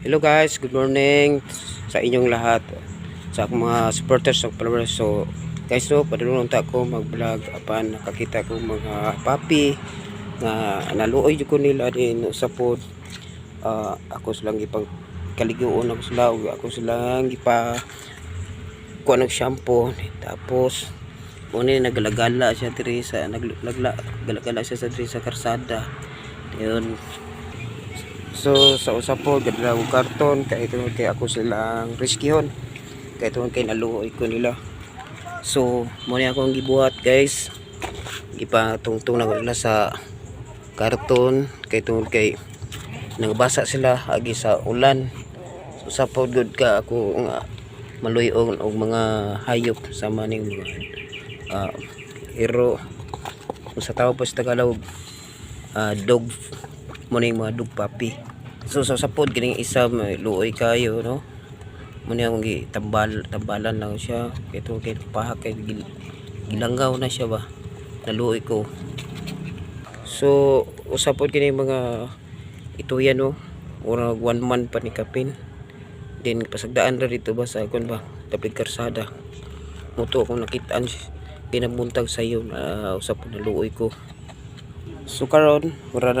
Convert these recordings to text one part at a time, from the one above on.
Hello guys, good morning sa inyong lahat. Sa mga supporters ng followers. So, guys no, padulong ta ko mag-vlog apan nakakita ko mga papi nga naluoy jud ko nila din sa pod. Ah, ako silang ipang kaliguon ako sila ako silang gipa kuha ng shampoo tapos mo ni nagalagala siya diri sa naglagla galagala siya sa diri sa karsada yun So sa usa po gadala og karton kay ito kay ako silang riskihon. Kay ito kay naluoy ko nila. So mo ni akong gibuhat guys. Ipatungtong na ko nila sa karton kay tungod kay nagbasa sila agi sa ulan. So sa good ka ako nga maluyon og mga hayop sama ning mga hero kung sa tao po sa Tagalog ah, dog mo mga dog puppy so sa sapod kining isa may luoy kayo no? Mo ni akong gitambal tambalan lang siya. Ito kay paha kay gil, gilanggaw na siya ba? Naluoy ko. So usapod kini mga ito yan no? Urag one month pa ni kapin. Then pasagdaan ra dito ba sa kun ba tapig karsada. Muto akong nakitaan pinabuntag sa iyo na usap na luoy ko. So karon mura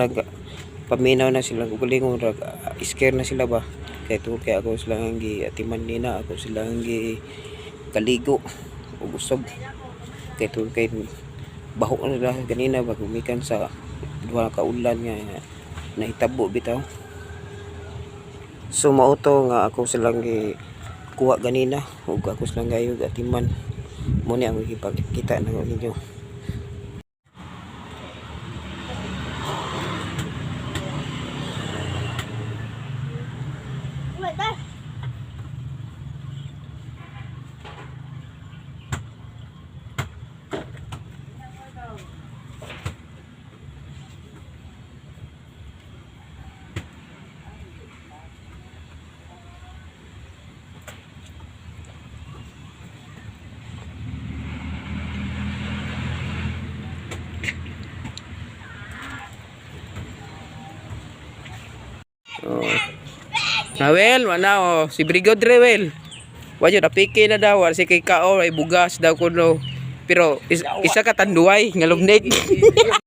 paminaw na sila guling mura scare na sila ba? Kay to kay ako sila ang gi atiman nina ako sila ang gi kaligo ug usab kay to kay baho na nila ganina ba gumikan sa duha ka ulan nga nahitabo bitaw. So mauto nga ako silang gi kuha ganina ug ako silang gayog atiman. Mo ni ang gipakita na ninyo Oh. Nawel, mana oh, si Brigod Rewel. Wajo napiki na daw, si kay Kao ay bugas daw kuno. Pero is, isa ka tanduay nga lugnig.